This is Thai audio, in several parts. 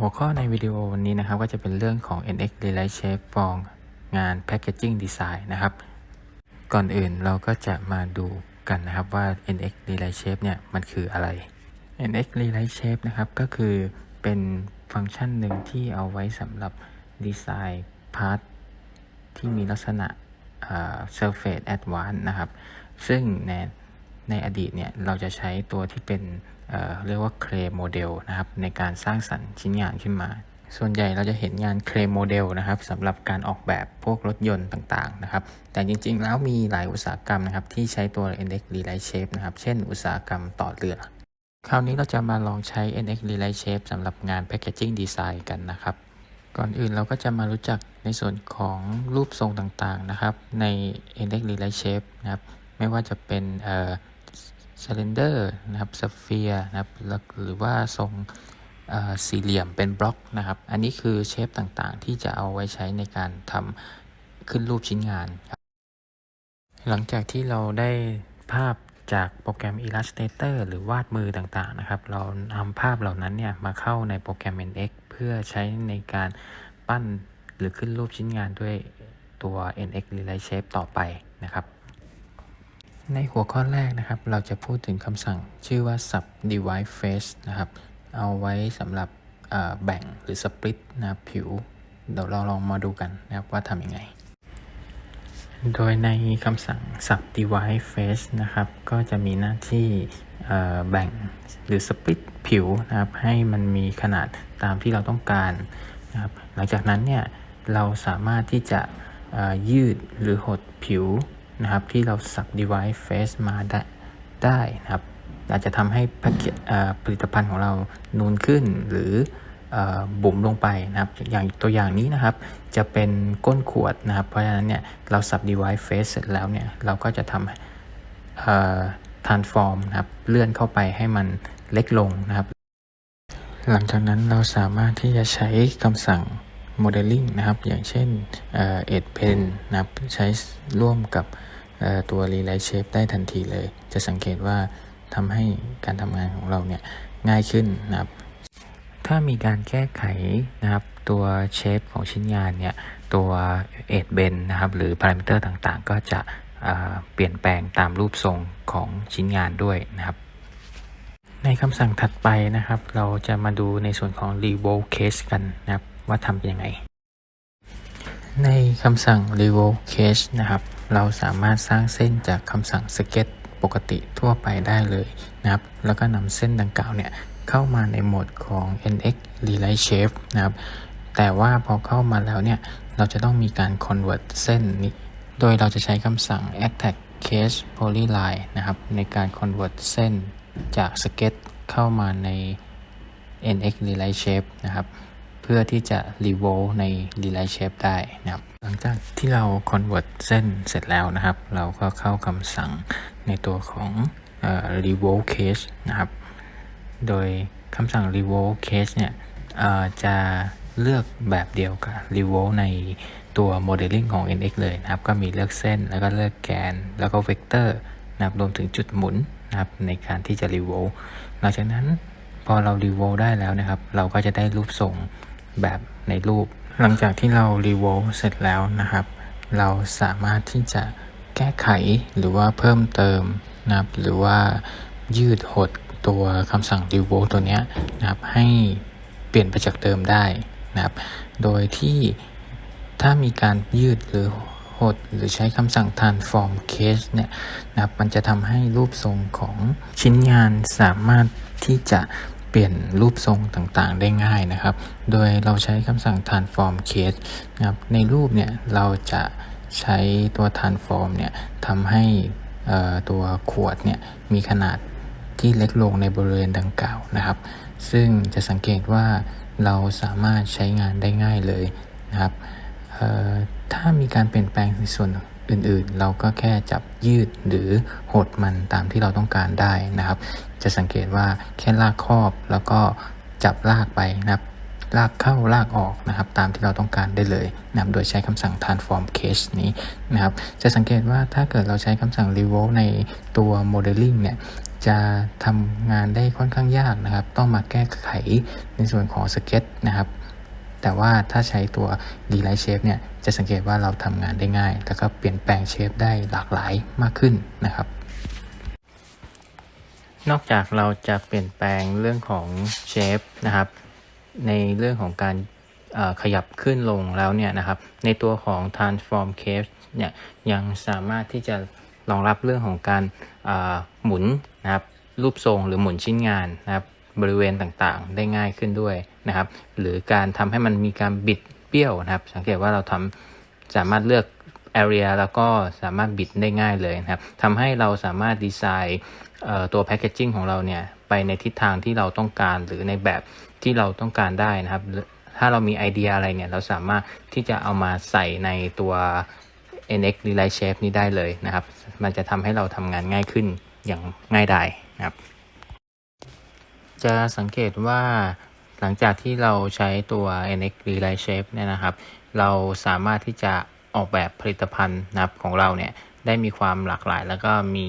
หัวข้อในวิดีโอวันนี้นะครับ ก็จะเป็นเรื่องของ NX Relight Shape for งาน Packaging Design นะครับ ก่อนอื่นเราก็จะมาดูกันนะครับว่า NX Relight Shape เนี่ยมันคืออะไร NX Relight Shape นะครับก็คือเป็นฟังก์ชันหนึ่งที่เอาไว้สำหรับดีไซน์พาร์ทที่มีลักษณะ Surface Advanced นะครับ ซึ่งในในอดีตเนี่ยเราจะใช้ตัวที่เป็น เเรียกว่าเคลโมเดลนะครับในการสร้างสรรค์ชิ้นงานขึ้นมา ส่วนใหญ่เราจะเห็นงานเคลโมเดลนะครับสำหรับการออกแบบพวกรถยนต์ต่างๆนะครับ แต่จริงๆ แล้วมีหลายอุตสาหกรรมนะครับที่ใช้ตัว NX Relight Shape นะครับ เช่น อุตสาหกรรมต่อเรือคราวนี้เราจะมาลองใช้ NX Relight Shape สำหรับงาน Packaging Design กันนะครับ ก่อนอื่นเราก็จะมารู้จักในส่วนของรูปทรงต่างๆนะครับ ใน NX Relight Shape นะครับ ไม่ว่าจะเป็น cylinder นะครับ sphere นะครับหรือว่าทรงสี่เหลี่ยมเป็นบล็อกนะครับ อันนี้คือเชฟต่างๆ ที่จะเอาไว้ใช้ในการทำขึ้นรูปชิ้นงานครับหลังจากที่เราได้ภาพจากโปรแกรม Illustrator หรือวาดมือต่างๆนะครับ เรานำภาพเหล่านั้นเนี่ยมาเข้าในโปรแกรม NX เพื่อใช้ในการปั้นหรือขึ้นรูปชิ้นงานด้วยตัว NX Relight Shape ต่อไปนะครับ ในหัวข้อแรกนะครับ เราจะพูดถึงคำสั่งชื่อว่า sub device face นะครับ เอาไว้สำหรับแบ่งหรือ split นะผิว เดี๋ยวเราลองมาดูกันนะครับว่าทำยังไง โดยในคำสั่ง sub device face นะครับ ก็จะมีหน้าที่แบ่งหรือ split ผิวนะครับ ให้มันมีขนาดตามที่เราต้องการนะครับ หลังจากนั้นเนี่ย เราสามารถที่จะยืดหรือหดผิว นะครับที่เราสัก device face มาได้ได้นะครับ อาจจะทำให้แพ็กเกจผลิตภัณฑ์ของเรานูนขึ้นหรืออบุ๋มลงไปนะครับ อย่างตัวอย่างนี้นะครับ จะเป็นก้นขวดนะครับ เพราะฉะนั้นเนี่ยเราสับ device face เสร็จแล้วเนี่ยเราก็จะทำ transform นะครับเลื่อนเข้าไปให้มันเล็กลงนะครับ หลังจากนั้นเราสามารถที่จะใช้คำสั่ง modeling นะครับ อย่างเช่นเอ่อ edge pen นะครับ ใช้ร่วมกับ ตัว relight shape ได้ทันทีเลย จะสังเกตว่าทำให้การทำงานของเราเนี่ยง่ายขึ้นนะครับถ้ามีการแก้ไขนะครับตัวเชฟของชิ้นงานเนี่ยตัวเอดเบนนะครับหรือพารามิเตอร์ต่างๆ ก็จะเเปลี่ยนแปลงตามรูปทรงของชิ้นงานด้วยนะครับ ในคำสั่งถัดไปนะครับ เราจะมาดูในส่วนของ revolve case กันนะครับว่าทำเป็นยังไง ในคำสั่ง revolve case นะครับ เราสามารถสร้างเส้นจากคำสั่ง sketch ปกติทั่วไปได้เลยนะครับ แล้วก็นำเส้นดังกล่าวเนี่ยเข้ามาในโหมดของ NX Relight Shape นะครับ แต่ว่าพอเข้ามาแล้วเนี่ย เราจะต้องมีการ convert เส้นนี้ โดยเราจะใช้คำสั่ง attack case polyline นะครับ ในการ convert เส้นจาก sketch เข้ามาใน NX Relight Shape นะครับ พื่อที่จะ revolve ใน r e l i g h Shape ได้นะครับ หลังจากที่เรา convert เส้นเสร็จแล้วนะครับ เราก็เข้าคำสั่งในตัวของออ revolve case นะครับ โดยคำสั่ง revolve case เนี่ยจะเลือกแบบเดียวกับ revolve ในตัว modeling ของ NX เลยนะครับ ก็มีเลือกเส้นแล้วก็เลือกแกน แล้วก็เวกเตอร์นะครับรวมถึงจุดหมุนนะครับในการที่จะ revolve หลังจากนั้นพอเรา revolve ได้แล้วนะครับ เราก็จะได้รูปทรง แบบในรูป หลังจากที่เรา revolve เสร็จแล้วนะครับ เราสามารถที่จะแก้ไขหรือว่าเพิ่มเติมนะครับ หรือว่ายืดหดตัวคำสั่ง revolve ตัวเนี้ยนะครับให้เปลี่ยนไปจากเดิมได้นะครับ โดยที่ถ้ามีการยืดหรือหดหรือใช้คำสั่ง transform case เนี่ยนะครับมันจะทำให้รูปทรงของชิ้นงานสามารถที่จะ เปลี่ยนรูปทรงต่างๆ ได้ง่ายนะครับ โดยเราใช้คำสั่ง transform case นะครับ ในรูปเนี่ยเราจะใช้ตัว transform เนี่ยทำให้ตัวขวดเนี่ยมีขนาดที่เล็กลงในบริเวณดังกล่าวนะครับ ซึ่งจะสังเกตว่าเราสามารถใช้งานได้ง่ายเลยนะครับ ถ้ามีการเปลี่ยนแปลงในส่วนอื่นๆ เราก็แค่จับยืดหรือหดมันตามที่เราต้องการได้นะครับ จะสังเกตว่าแค่ลากครอบแล้วก็จับลากไปนะครับ ลากเข้าลากออกนะครับ ตามที่เราต้องการได้เลยนะครับโดยใช้คำสั่ง transform case นี้นะครับ จะสังเกตว่าถ้าเกิดเราใช้คำสั่ง revolve ในตัว modeling เนี่ยจะทำงานได้ค่อนข้างยากนะครับ ต้องมาแก้ไขในส่วนของสเก็ตนะครับ แต่ว่าถ้าใช้ตัว d e l i g h t Shape เนี่ย จะสังเกตว่าเราทำงานได้ง่าย แล้วก็เปลี่ยนแปลงเชฟได้หลากหลายมากขึ้นนะครับ นอกจากเราจะเปลี่ยนแปลงเรื่องของเชฟนะครับ ในเรื่องของการขยับขึ้นลงแล้วเนี่ยนะครับ ในตัวของ transform case เนี่ยยังสามารถที่จะรองรับเรื่องของการหมุนนะครับรูปทรงหรือหมุนชิ้นงานนะครับบริเวณต่างๆ ได้ง่ายขึ้นด้วยนะครับ หรือการทำให้มันมีการบิดเบี้ยวนะครับ สังเกตว่าเราทำสามารถเลือก area แล้วก็สามารถบิดได้ง่ายเลยนะครับทำให้เราสามารถดีไซน์ ตัวแพคเกจิ้งของเราเนี่ยไปในทิศทางที่เราต้องการหรือในแบบที่เราต้องการได้นะครับ ถ้าเรามีไอเดียอะไรเนี่ยเราสามารถที่จะเอามาใส่ในตัว NX Relight Shape นี้ได้เลยนะครับ มันจะทำให้เราทำงานง่ายขึ้นอย่างง่ายดายนะครับ จะสังเกตว่าหลังจากที่เราใช้ตัว NX Relight Shape เนี่ยนะครับ เราสามารถที่จะออกแบบผลิตภัณฑ์นะครับของเราเนี่ยได้มีความหลากหลาย แล้วก็มี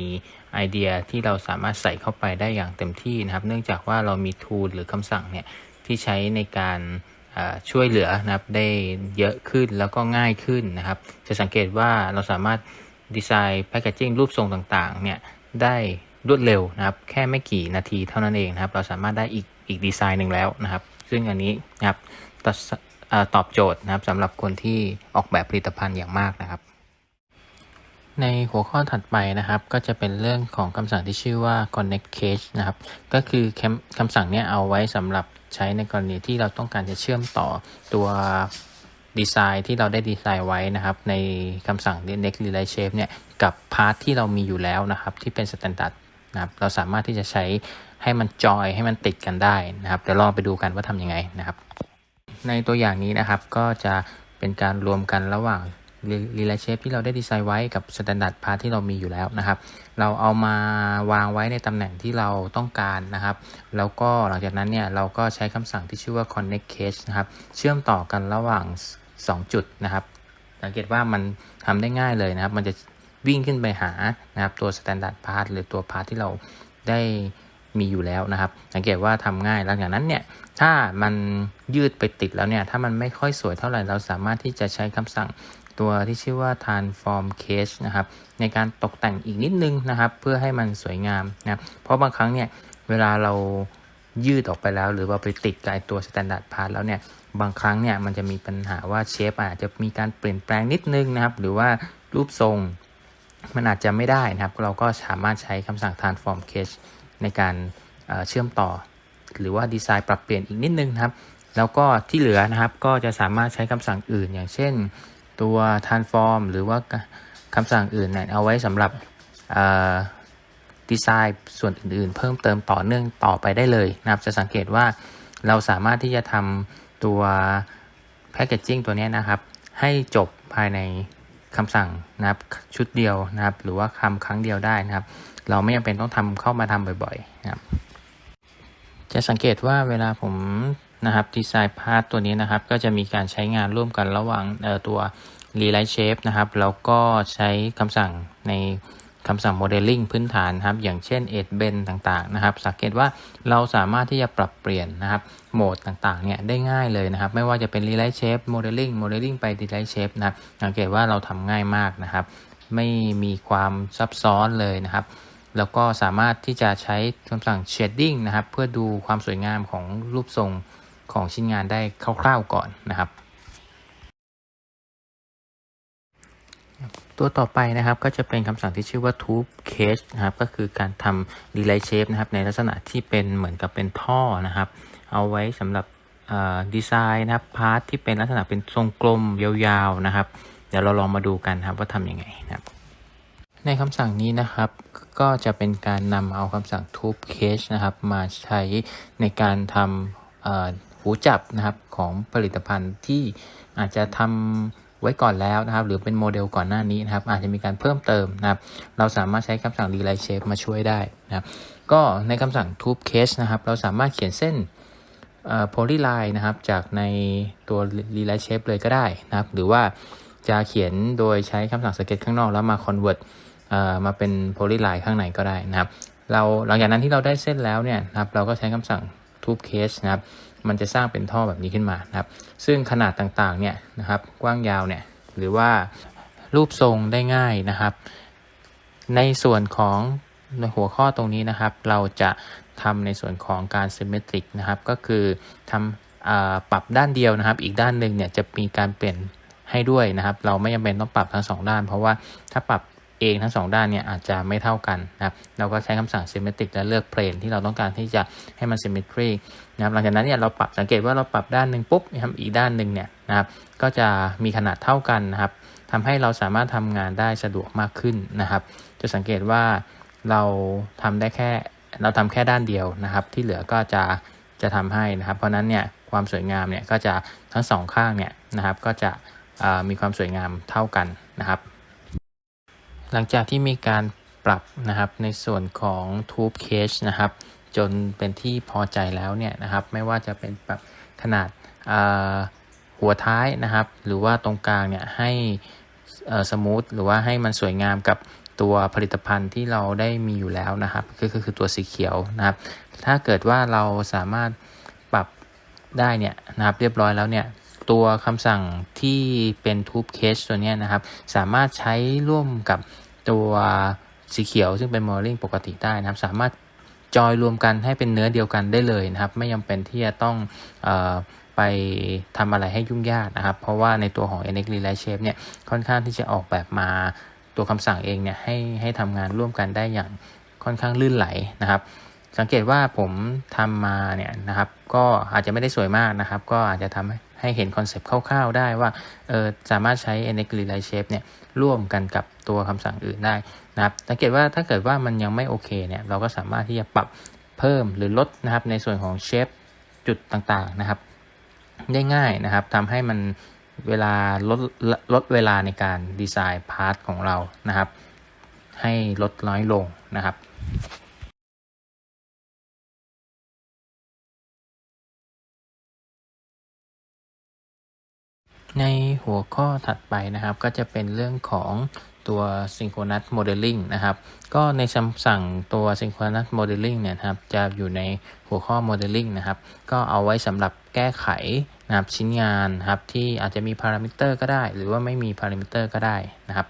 ไอเดียที่เราสามารถใส่เข้าไปได้อย่างเต็มที่นะครับ เนื่องจากว่าเรามีทูลหรือคำสั่งเนี่ยที่ใช้ในการช่วยเหลือนะครับได้เยอะขึ้นแล้วก็ง่ายขึ้นนะครับ จะสังเกตว่าเราสามารถดีไซน์แพคเกจิ้งรูปทรงต่างๆเนี่ยได้รวดเร็วนะครับ แค่ไม่กี่นาทีเท่านั้นเองนะครับ เราสามารถได้อีกอีกดีไซน์หนึ่งแล้วนะครับ ซึ่งอันนี้นะครับตตอบโจทย์นะครับสำหรับคนที่ออกแบบผลิตภัณฑ์อย่างมากนะครับ ในหัวข้อถัดไปนะครับ ก็จะเป็นเรื่องของคำสั่งที่ชื่อว่า connect cage นะครับ ก็คือคำสั่งนี้เอาไว้สำหรับใช้ในกรณีที่เราต้องการจะเชื่อมต่อตัวดีไซน์ที่เราได้ดีไซน์ไว้นะครับ ในคำสั่ง next relay shape เนี่ย กับพาร์ทที่เรามีอยู่แล้วนะครับ ที่เป็น standard นะครับ เราสามารถที่จะใช้ให้มันจอยให้มันติดกันได้นะครับ เดี๋ยวลองไปดูกันว่าทำยังไงนะครับ ในตัวอย่างนี้นะครับก็จะเป็นการรวมกันระหว่าง รีเลเชฟที่เราได้ดีไซน์ไว้กับสแตนดาร์ดพาร์ทที่เรามีอยู่แล้วนะครับ เราเอามาวางไว้ในตำแหน่งที่เราต้องการนะครับ แล้วก็หลังจากนั้นเนี่ยเราก็ใช้คำสั่งที่ชื่อว่า connect case นะครับ เชื่อมต่อกันระหว่าง 2 จุดนะครับ สังเกตว่ามันทำได้ง่ายเลยนะครับ มันจะวิ่งขึ้นไปหานะครับตัว standard part หรือตัว part ที่เราได้มีอยู่แล้วนะครับ สังเกตว่าทำง่ายหลังจากนั้นเนี่ยถ้ามันยืดไปติดแล้วเนี่ยถ้ามันไม่ค่อยสวยเท่าไหร่เราสามารถที่จะใช้คำสั่ง ตัวที่ชื่อว่า transform case นะครับในการตกแต่งอีกนิดนึงนะครับ เพื่อให้มันสวยงามนะเพราะบางครั้งเนี่ยเวลาเรายืดออกไปแล้ว หรือว่าไปติดกับตัว standard part แล้วเนี่ยบางครั้งเนี่ยมันจะมีปัญหาว่าเชฟอาจจะมีการเปลี่ยนแปลงนิดนึงนะครับ หรือว่ารูปทรงมันอาจจะไม่ได้นะครับ เราก็สามารถใช้คำสั่ง transform case ในการเอ่อเชื่อมต่อ หรือว่าดีไซน์ปรับเปลี่ยนอีกนิดนึงนะครับ แล้วก็ที่เหลือนะครับก็จะสามารถใช้คำสั่งอื่น อย่างเช่น ตัว transform หรือว่าคำสั่งอื่นเนี่ยเอาไว้สำหรับดีไซน์ส่วนอื่นๆ เพิ่มเติมต่อเนื่องต่อไปได้เลยนะครับจะสังเกตว่าเราสามารถที่จะทำตัวแพคเกจจิ้งตัวนี้นะครับ ให้จบภายในคำสั่งนะครับชุดเดียวนะครับ หรือว่าคำครั้งเดียวได้นะครับ เราไม่จำเป็นต้องทำเข้ามาทำบ่อยๆนะครับ จะสังเกตว่าเวลาผม นะครับดีไซน์พาร์ทตัวนี้นะครับ ก็จะมีการใช้งานร่วมกันระหว่างตัว Relight Shape นะครับ แล้วก็ใช้คำสั่งในคำสั่ง Modeling พื้นฐานนะครับ อย่างเช่น Edge Bend ต่างๆนะครับ สังเกตว่าเราสามารถที่จะปรับเปลี่ยนนะครับโหมดต่างๆเนี่ยได้ง่ายเลยนะครับ ไม่ว่าจะเป็น Relight Shape Modeling Modeling ไป Relight Shape นะครับ สังเกตว่าเราทำง่ายมากนะครับ ไม่มีความซับซ้อนเลยนะครับแล้วก็สามารถที่จะใช้คำสั่ง shading นะครับ เพื่อดูความสวยงามของรูปทรง ของชิ้นงานได้คร่าวๆก่อนนะครับ ตัวต่อไปนะครับก็จะเป็นคำสั่งที่ชื่อว่า tube cage นะครับ ก็คือการทำ relay shape นะครับ ในลักษณะที่เป็นเหมือนกับเป็นท่อนะครับ เอาไว้สำหรับดีไซน์นะครับพาร์ทที่เป็นลักษณะเป็นทรงกลมยาวๆนะครับ เดี๋ยวเราลองมาดูกันครับว่าทำยังไงนะครับ ในคำสั่งนี้นะครับ ก็จะเป็นการนำเอาคำสั่ง tube cage นะครับ มาใช้ในการทำ หูจับนะครับของผลิตภัณฑ์ที่อาจจะทำไว้ก่อนแล้วนะครับ หรือเป็นโมเดลก่อนหน้านี้นะครับ อาจจะมีการเพิ่มเติมนะครับ เราสามารถใช้คำสั่ง relay shape มาช่วยได้นะครับ ก็ในคำสั่ง tube cage นะครับ เราสามารถเขียนเส้นโพลีไลน์นะครับ จากในตัว relay shape เลยก็ได้นะครับ หรือว่าจะเขียนโดยใช้คำสั่ง sketch ข้างนอกแล้วมา convert เอ่อมาเป็นโพลีไลน์ข้างในก็ได้นะครับ เราหลังจากนั้นที่เราได้เส้นแล้วเนี่ยนะครับ เราก็ใช้คำสั่ง tube case นะครับ มันจะสร้างเป็นท่อแบบนี้ขึ้นมานะครับ ซึ่งขนาดต่างๆเนี่ยนะครับกว้างยาวเนี่ยหรือว่ารูปทรงได้ง่ายนะครับ ในส่วนของในหัวข้อตรงนี้นะครับ เราจะทำในส่วนของการ symmetric นะครับก็คือทำอปรับด้านเดียวนะครับ อีกด้านหนึ่งเนี่ยจะมีการเปลี่ยนให้ด้วยนะครับ เราไม่จำเป็นต้องปรับทั้งสองด้าน เพราะว่าถ้าปรับ เองทั้งสองด้านเนี่ยอาจจะไม่เท่ากันนะครับเราก็ใช้คำสั่ง symmetric และเลือก plane ที่เราต้องการที่จะให้มัน symmetry นะครับหลังจากนั้นเนี่ยเราปรับสังเกตว่าเราปรับด้านหนึ่งปุ๊บนะครับอีกด้านหนึ่งเนี่ยนะครับก็จะมีขนาดเท่ากันนะครับทำให้เราสามารถทำงานได้สะดวกมากขึ้นนะครับ จะสังเกตว่าเราทำได้แค่เราทำแค่ด้านเดียวนะครับ ที่เหลือก็จะจะทำให้นะครับ เพราะนั้นเนี่ยความสวยงามเนี่ยก็จะทั้งสองข้างเนี่ยนะครับก็จะมีความสวยงามเท่ากันนะครับ หลังจากที่มีการปรับนะครับในส่วนของ tube cage นะครับจนเป็นที่พอใจแล้วเนี่ยนะครับ ไม่ว่าจะเป็นปรับขนาดหัวท้ายนะครับ หรือว่าตรงกลางเนี่ยให้สมูทหรือว่าให้มันสวยงามกับตัวผลิตภัณฑ์ที่เราได้มีอยู่แล้วนะครับก็คือคือตัวสีเขียวนะครับ ถ้าเกิดว่าเราสามารถปรับได้เนี่ยนะครับเรียบร้อยแล้วเนี่ย ตัวคำสั่งที่เป็น tube cage ตัวนี้นะครับ สามารถใช้ร่วมกับตัวสีเขียวซึ่งเป็น modeling ปกติได้นะครับ สามารถจอยรวมกันให้เป็นเนื้อเดียวกันได้เลยนะครับ ไม่จำเป็นที่จะต้องออไปทำอะไรให้ยุ่งยากนะครับ เพราะว่าในตัวของ NX Relight Shape เนี่ยค่อนข้างที่จะออกแบบมาตัวคำสั่งเองเนี่ยให้ให้ทำงานร่วมกันได้อย่างค่อนข้างลื่นไหลนะครับ สังเกตว่าผมทำมาเนี่ยนะครับ ก็อาจจะไม่ได้สวยมากนะครับ ก็อาจจะทำให้ ให้เห็นคอนเซปต์คร่าวๆได้ว่าเออสามารถใช้ NX Relight Shape เนี่ยร่วมกันกับตัวคำสั่งอื่นได้นะครับสังเกตว่าถ้าเกิดว่ามันยังไม่โอเคเนี่ยเราก็สามารถที่จะปรับเพิ่มหรือลดนะครับในส่วนของเชฟจุดต่างๆนะครับ ได้ง่ายนะครับทำให้มันเวลาลดลดเวลาในการดีไซน์พาร์ทของเรานะครับ ให้ลดน้อยลงนะครับ ในหัวข้อถัดไปนะครับ ก็จะเป็นเรื่องของตัว synchronous modeling นะครับ ก็ในคำสั่งตัว synchronous modeling เนี่ยนะครับจะอยู่ในหัวข้อ modeling นะครับ ก็เอาไว้สำหรับแก้ไขนะครับชิ้นงานครับที่อาจจะมีพารามิเตอร์ก็ได้ หรือว่าไม่มีพารามิเตอร์ก็ได้นะครับ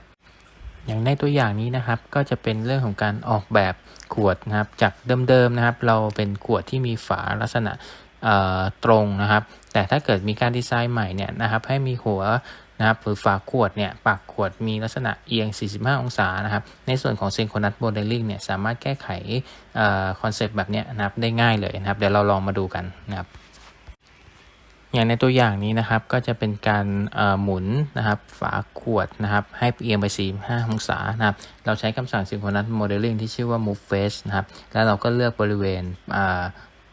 อย่างในตัวอย่างนี้นะครับ ก็จะเป็นเรื่องของการออกแบบขวดนะครับ จากเดิมๆนะครับ เราเป็นขวดที่มีฝาลักษณะ ตรงนะครับ แต่ถ้าเกิดมีการดีไซน์ใหม่เนี่ยนะครับให้มีหัวนะครับหรือฝาขวดเนี่ยปากขวดมีลักษณะเอียง 45 องศานะครับ ในส่วนของ synchronous modeling เนี่ยสามารถแก้ไขคอนเซปต์แบบนี้นะครับได้ง่ายเลยนะครับ เดี๋ยวเราลองมาดูกันนะครับ อย่างในตัวอย่างนี้นะครับก็จะเป็นการหมุนนะครับฝาขวดนะครับให้เอียงไป 45 องศานะครับ เราใช้คำสั่ง synchronous modeling ที่ชื่อว่า move face นะครับ แล้วเราก็เลือกบริเวณ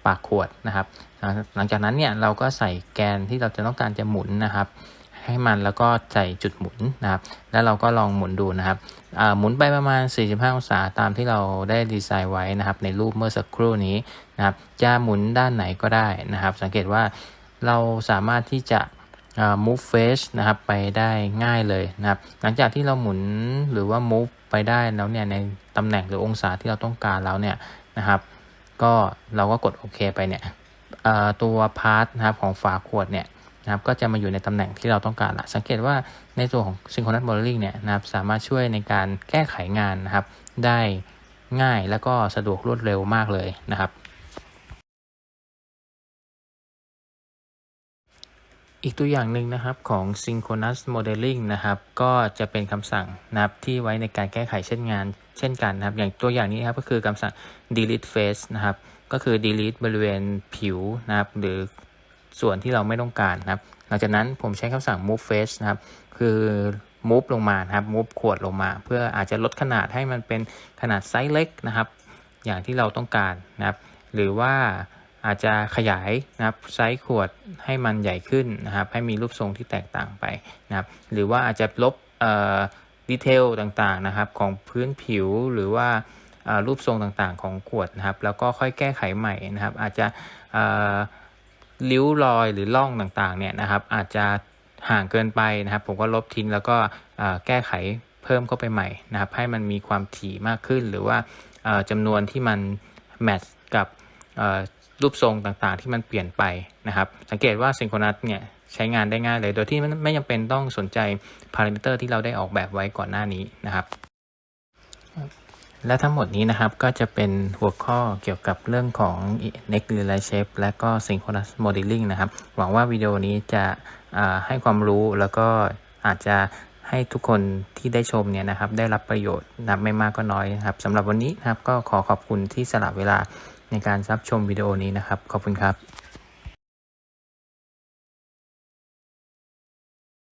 ปากขวดนะครับ หลังจากนั้นเนี่ยเราก็ใส่แกนที่เราจะต้องการจะหมุนนะครับให้มันแล้วก็ใส่จุดหมุนนะครับ แล้วเราก็ลองหมุนดูนะครับหมุนไปประมาณ 45 องศาตามที่เราได้ดีไซน์ไว้นะครับ ในรูปเมื่อสักครู่นี้นะครับ จะหมุนด้านไหนก็ได้นะครับ สังเกตว่าเราสามารถที่จะ move face นะครับไปได้ง่ายเลยนะครับ หลังจากที่เราหมุนหรือว่า move ไปได้แล้วเนี่ยในตำแหน่งหรือองศาที่เราต้องการแล้วเนี่ยนะครับ ก็เราก็กดโอเคไปเนี่ย ตัวพาร์ทนะครับของฝาขวดเนี่ยนะครับก็จะมาอยู่ในตำแหน่งที่เราต้องการละสังเกตว่าในตัวของ synchronous modeling เนี่ยนะครับสามารถช่วยในการแก้ไขงานนะครับ ได้ง่ายแล้วก็สะดวกรวดเร็วมากเลยนะครับ อีกตัวอย่างหนึ่งนะครับของ synchronous modeling นะครับก็จะเป็นคำสั่งนะครับที่ไว้ในการแก้ไขเช่นงาน เช่นกันนะครับ อย่างตัวอย่างนี้ครับก็คือคำสั่ง delete face นะครับ ก็คือ delete บริเวณผิวนะครับ หรือส่วนที่เราไม่ต้องการนะครับ หลังจากนั้นผมใช้คำสั่ง move face นะครับ คือ move ลงมานะครับ move ขวดลงมา เพื่ออาจจะลดขนาดให้มันเป็นขนาดไซส์เล็กนะครับ อย่างที่เราต้องการนะครับ หรือว่าอาจจะขยายนะครับไซส์ขวดให้มันใหญ่ขึ้นนะครับ ให้มีรูปทรงที่แตกต่างไปนะครับ หรือว่าอาจจะลบดีเทลต่างๆนะครับ ของพื้นผิวหรือว่า รูปทรงต่างๆของขวดนะครับ แล้วก็ค่อยแก้ไขใหม่นะครับ อาจจะริ้วรอยหรือร่องต่างๆเนี่ยนะครับ อาจจะห่างเกินไปนะครับ ผมก็ลบทิ้งแล้วก็แก้ไขเพิ่มเข้าไปใหม่นะครับ ให้มันมีความถี่มากขึ้น หรือว่าจำนวนที่มันแมทกับรูปทรงต่างๆ ที่มันเปลี่ยนไปนะครับ สังเกตว่า Synchronous เนี่ยใช้งานได้ง่ายเลย โดยที่ไม่ไม่จำเป็นต้องสนใจพารามิเตอร์ที่เราได้ออกแบบไว้ก่อนหน้านี้นะครับ และทั้งหมดนี้นะครับก็จะเป็นหัวข้อเกี่ยวกับเรื่องของ Next Relay Shape และก็ Synchronous Modeling นะครับ หวังว่าวิดีโอนี้จะให้ความรู้แล้วก็อาจจะให้ทุกคนที่ได้ชมเนี่ยนะครับ ได้รับประโยชน์นับไม่มากก็น้อยนะครับสำหรับวันนี้นะครับก็ขอขอบคุณที่สละเวลาในการรับชมวิดีโอนี้นะครับ ขอบคุณครับ